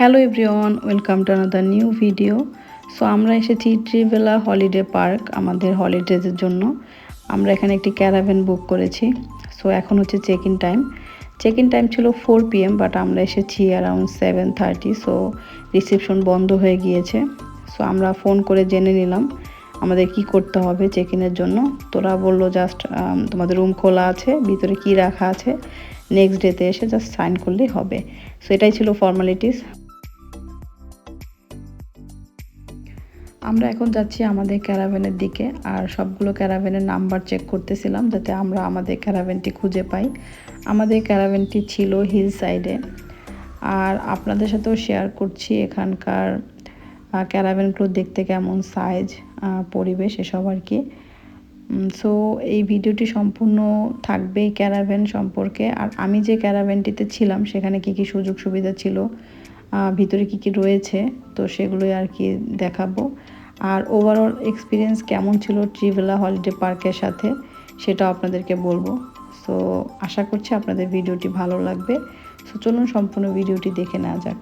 Hello everyone welcome to another new video so আমরা এসেছি ট্রিভেলা holiday park আমাদের হলিডেজের জন্য। আমরা এখানে একটি ক্যারাভেন বুক করেছি। সো এখন হচ্ছে check in time check in time ছিল ফোর পিএম বাট আমরা এসেছি around seven thirty so reception বন্ধ হয়ে গিয়েছে। সো আমরা ফোন করে জেনে নিলাম আমাদের কি করতে হবে চেক ইনের জন্য। তোরা বলল জাস্ট তোমাদের রুম খোলা আছে, ভিতরে কি রাখা আছে। নেক্সট ডেতে এসে জাস্ট সাইন করলেই হবে। সো এটাই ছিল ফর্মালিটিস আমরা এখন যাচ্ছি আমাদের ক্যারাভেনের দিকে আর সবগুলো ক্যারাভেনের নাম্বার চেক করতেছিলাম যাতে আমরা আমাদের ক্যারাভেনটি খুঁজে পাই। আমাদের ক্যারাভেনটি ছিল হিল সাইডে আর আপনাদের সাথেও শেয়ার করছি এখানকার ক্যারাভেনগুলো দেখতে কেমন সাইজ পরিবেশ, এসব আর কি। সো এই ভিডিওটি সম্পূর্ণ থাকবে এই ক্যারাভেন সম্পর্কে। আর আমি যে ক্যারাভেনটিতে ছিলাম, সেখানে কি কি সুযোগ সুবিধা ছিল ভিতরে কি কি রয়েছে, তো সেগুলোই আর কি দেখাবো। আর ওভারঅল এক্সপিরিয়েন্স কেমন ছিল ট্রিভেলা হলিডে পার্কের সাথে, সেটাও আপনাদেরকে বলব। সো আশা করছি আপনাদের ভিডিওটি ভালো লাগবে। সো চলুন সম্পূর্ণ ভিডিওটি দেখে নেওয়া যাক।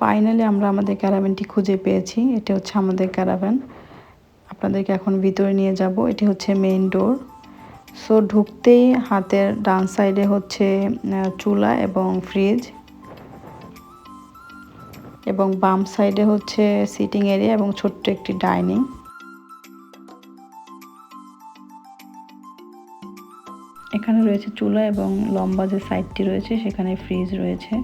ফাইনালি আমরা আমাদের ক্যারাভেনটি খুঁজে পেয়েছি। এটা হচ্ছে আমাদের ক্যারাভেন আপনাদেরকে এখন ভিতরে নিয়ে যাব। এটি হচ্ছে মেইন ডোর সো ঢুকতেই হাতের ডান সাইডে হচ্ছে চুলা এবং ফ্রিজ এবং বাম সাইডে হচ্ছে সিটিং এরিয়া এবং ছোট্ট একটি ডাইনিং এখানে রয়েছে চুলা এবং লম্বা যে সাইডটি রয়েছে, সেখানে ফ্রিজ রয়েছে।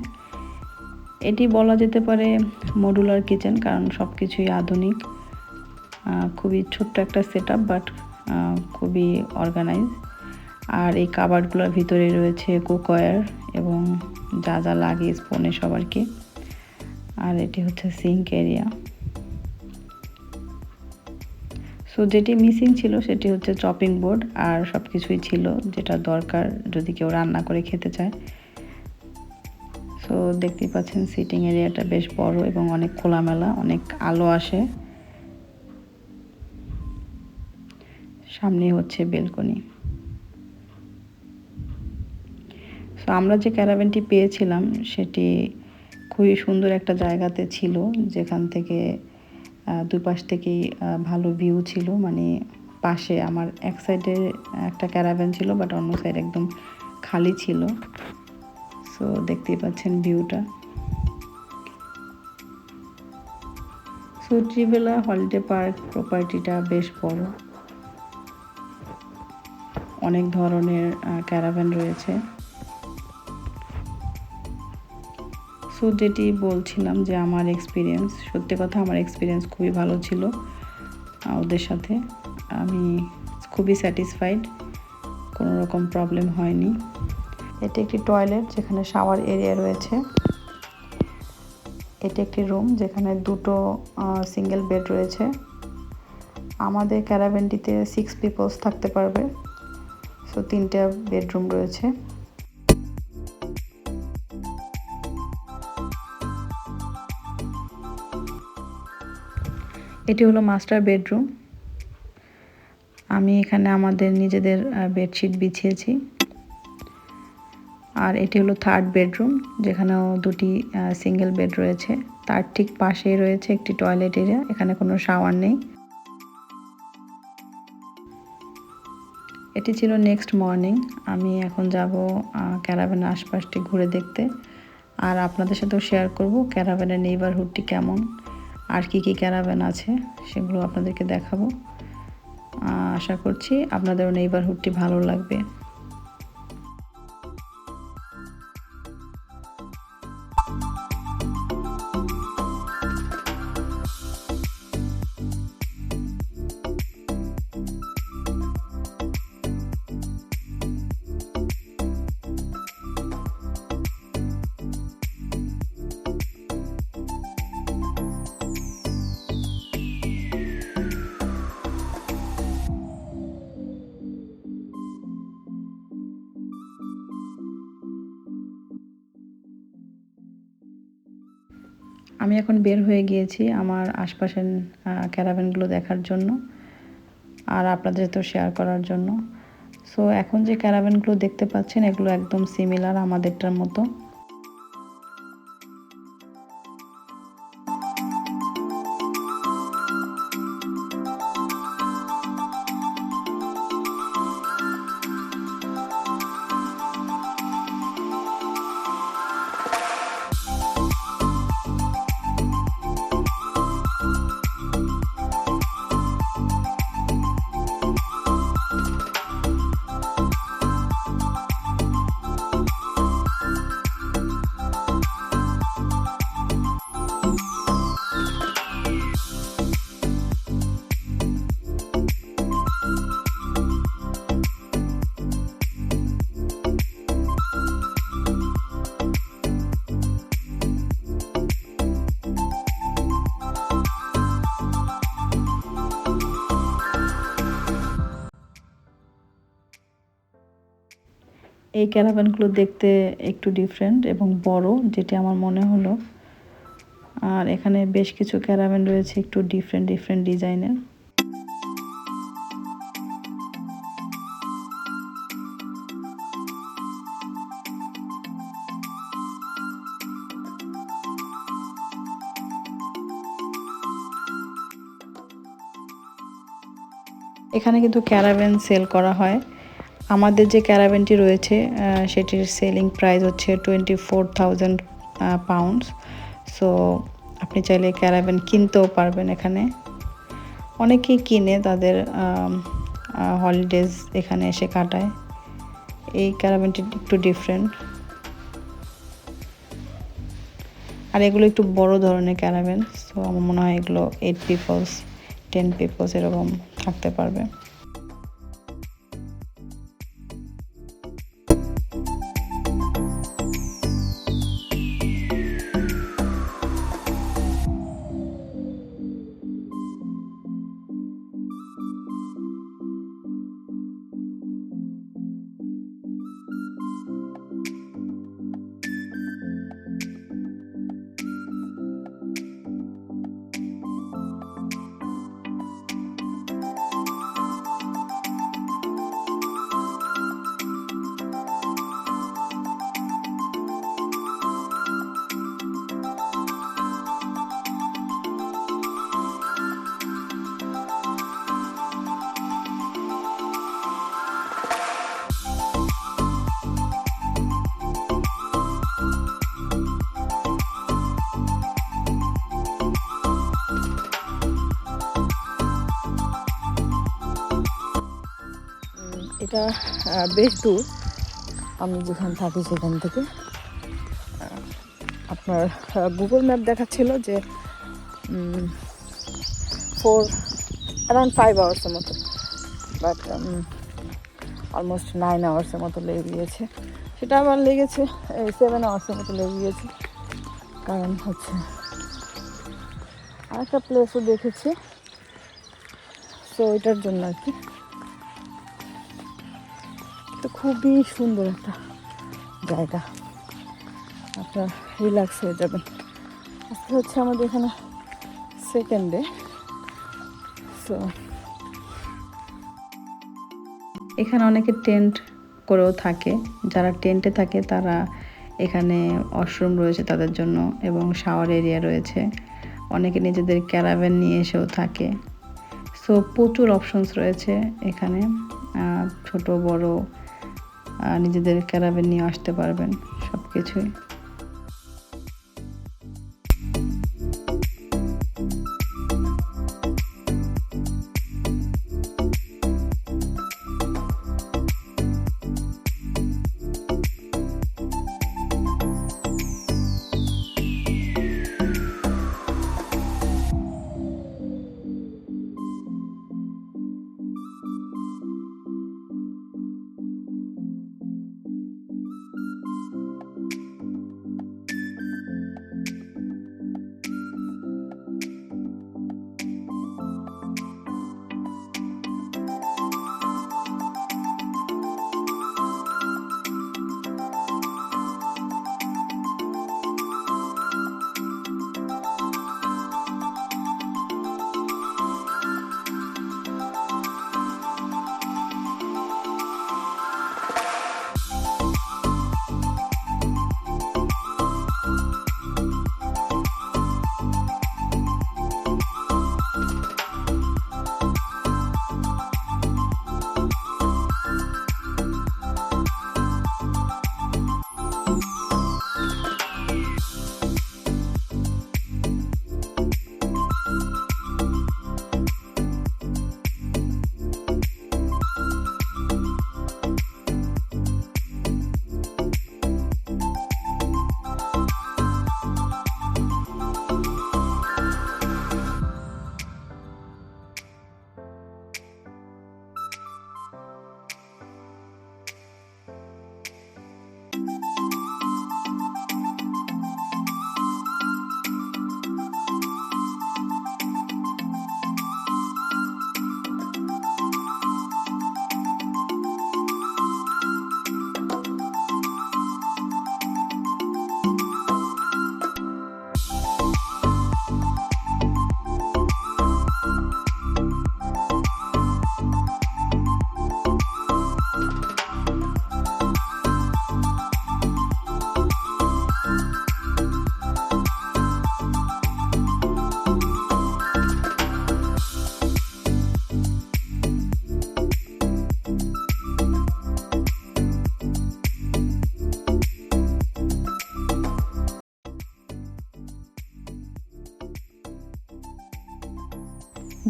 এটি বলা যেতে পারে মডুলার কিচেন কারণ সব কিছুই আধুনিক খুবই ছোট্ট একটা সেট বাট খুবই অর্গানাইজ আর এই কাবারগুলোর ভিতরে রয়েছে কুকওয়্যার এবং যা যা লাগে স্পোনে সবারকে। আর এটি হচ্ছে সিঙ্ক এরিয়া সো যেটি মিসিং ছিল সেটি হচ্ছে চপিং বোর্ড আর সব কিছুই ছিল যেটা দরকার যদি কেউ রান্না করে খেতে চায়। সো দেখতেই পাচ্ছেন সিটিং এরিয়াটা বেশ বড় এবং অনেক খোলামেলা, অনেক আলো আসে। সামনে হচ্ছে বেলকনি। সো আমরা যে ক্যারাভেনটি পেয়েছিলাম, সেটি খুবই সুন্দর একটা জায়গাতে ছিল, যেখান থেকে দুই পাশ থেকেই ভালো ভিউ ছিল। মানে পাশে আমার এক সাইডে একটা ক্যারাভেন ছিল বাট অন্য সাইড একদম খালি ছিল। সো দেখতেই পাচ্ছেন ভিউটা সো ট্রিভেলা হলিডে পার্ক প্রপার্টিটা বেশ বড়। অনেক ধরনের ক্যারাভ্যান রয়েছে। সো যেটি বলছিলাম যে আমার এক্সপিরিয়েন্স সত্যি কথা আমার এক্সপিরিয়েন্স খুবই ভালো ছিল ওদের সাথে। আমি খুবই স্যাটিসফাইড কোনো রকম প্রবলেম হয়নি। এটি একটি টয়লেট যেখানে শাওয়ার এরিয়া রয়েছে। এটি একটি রুম যেখানে দুটো সিঙ্গেল বেড রয়েছে। আমাদের ক্যারাভেনটিতে সিক্স পিপলস থাকতে পারবে। সো তিনটা বেডরুম রয়েছে। এটি হলো মাস্টার বেডরুম। আমি এখানে আমাদের নিজেদের বেডশিট বিছিয়েছি। আর এটি হলো থার্ড বেডরুম যেখানেও দুটি সিঙ্গেল বেড রয়েছে। তার ঠিক পাশেই রয়েছে একটি টয়লেট এরিয়া এখানে কোনো শাওয়ার নেই। এটি ছিল নেক্সট মর্নিং আমি এখন যাব ক্যারাভেনের আশপাশটি ঘুরে দেখতে। আর আপনাদের সাথেও শেয়ার করব ক্যারাভেনের নেইবারহুডটি কেমন, আর কি কি ক্যারাভ্যান আছে, সেগুলো আপনাদেরকে দেখাবো। আশা করছি আপনাদের নেইবারহুডটি ভালো লাগবে। আমি এখন বের হয়ে গিয়েছি আমার আশপাশের ক্যারাভ্যানগুলো দেখার জন্য আর আপনাদের তো শেয়ার করার জন্য। সো এখন যে ক্যারাভ্যানগুলো দেখতে পাচ্ছেন, এগুলো একদম সিমিলার আমাদেরটার মতো। এই ক্যারাভ্যানগুলো দেখতে একটু ডিফারেন্ট এবং বড়, যেটি আমার মনে হলো। আর এখানে বেশ কিছু ক্যারাভ্যান রয়েছে একটু ডিফারেন্ট ডিফারেন্ট ডিজাইনের এখানে কিন্তু ক্যারাভ্যান সেল করা হয়। আমাদের যে ক্যারাভ্যানটি রয়েছে সেটির সেলিং প্রাইস হচ্ছে twenty four thousand pounds so আপনি চাইলে ক্যারাভ্যান কিনতেও পারবেন এখানে। অনেকেই কিনে তাদের হলিডেজ এখানে এসে কাটায়। এই ক্যারাভ্যানটি একটু ডিফারেন্ট আর এগুলো একটু বড় ধরনের ক্যারাভ্যান সো আমার মনে হয় এগুলো এইট পিপলস টেন পিপলস এরকম থাকতে পারবে। এটা বেশ দূর। আমি যেখানে থাকি সেখান থেকে। আপনার গুগল ম্যাপ দেখাচ্ছিল যে ফোর অ্যারাউন্ড ফাইভ আওয়ার্সের মতো। বাট অলমোস্ট নাইন আওয়ার্সের মতো লেগে গিয়েছে। সেটা আমার লেগেছে সেভেন আওয়ার্সের মতো লেগে গিয়েছে। কারণ হচ্ছে, আরেকটা প্লেসও দেখেছি। সো এটার জন্য আর কি। তো খুবই সুন্দর একটা জায়গা। আপনার রিল্যাক্স হয়ে যাবেন। আজকে হচ্ছে আমাদের এখানে সেকেন্ড ডে সো এখানে অনেকে টেন্ট করেও থাকে। যারা টেন্টে থাকে, তারা এখানে ওয়াশরুম রয়েছে তাদের জন্য এবং শাওয়ার এরিয়া রয়েছে। অনেকে নিজেদের ক্যারাভ্যান নিয়ে এসেও থাকে। সো প্রচুর অপশনস রয়েছে এখানে। ছোট, বড় নিজেদের ক্যারাভ্যান নিয়ে আসতে পারবেন সব কিছুই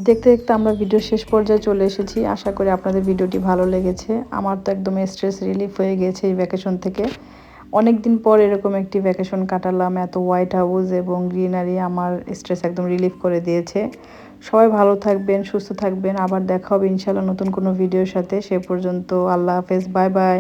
দেখতে দেখতে আমরা ভিডিও শেষ পর্যায়ে চলে এসেছি। আশা করি আপনাদের ভিডিওটি ভালো লেগেছে। আমার তো একদম স্ট্রেস রিলিফ হয়ে গিয়েছে এই ভ্যাকেশন থেকে। অনেক দিন পর এরকম একটি ভ্যাকেশন কাটালাম, এত হোয়াইট হাউস এবং গ্রিনারি আমার স্ট্রেস একদম রিলিফ করে দিয়েছে। সবাই ভালো থাকবেন, সুস্থ থাকবেন। আবার দেখা হবে ইনশাল্লাহ নতুন কোনো ভিডিওর সাথে। সে পর্যন্ত আল্লাহ হাফেজ। Bye bye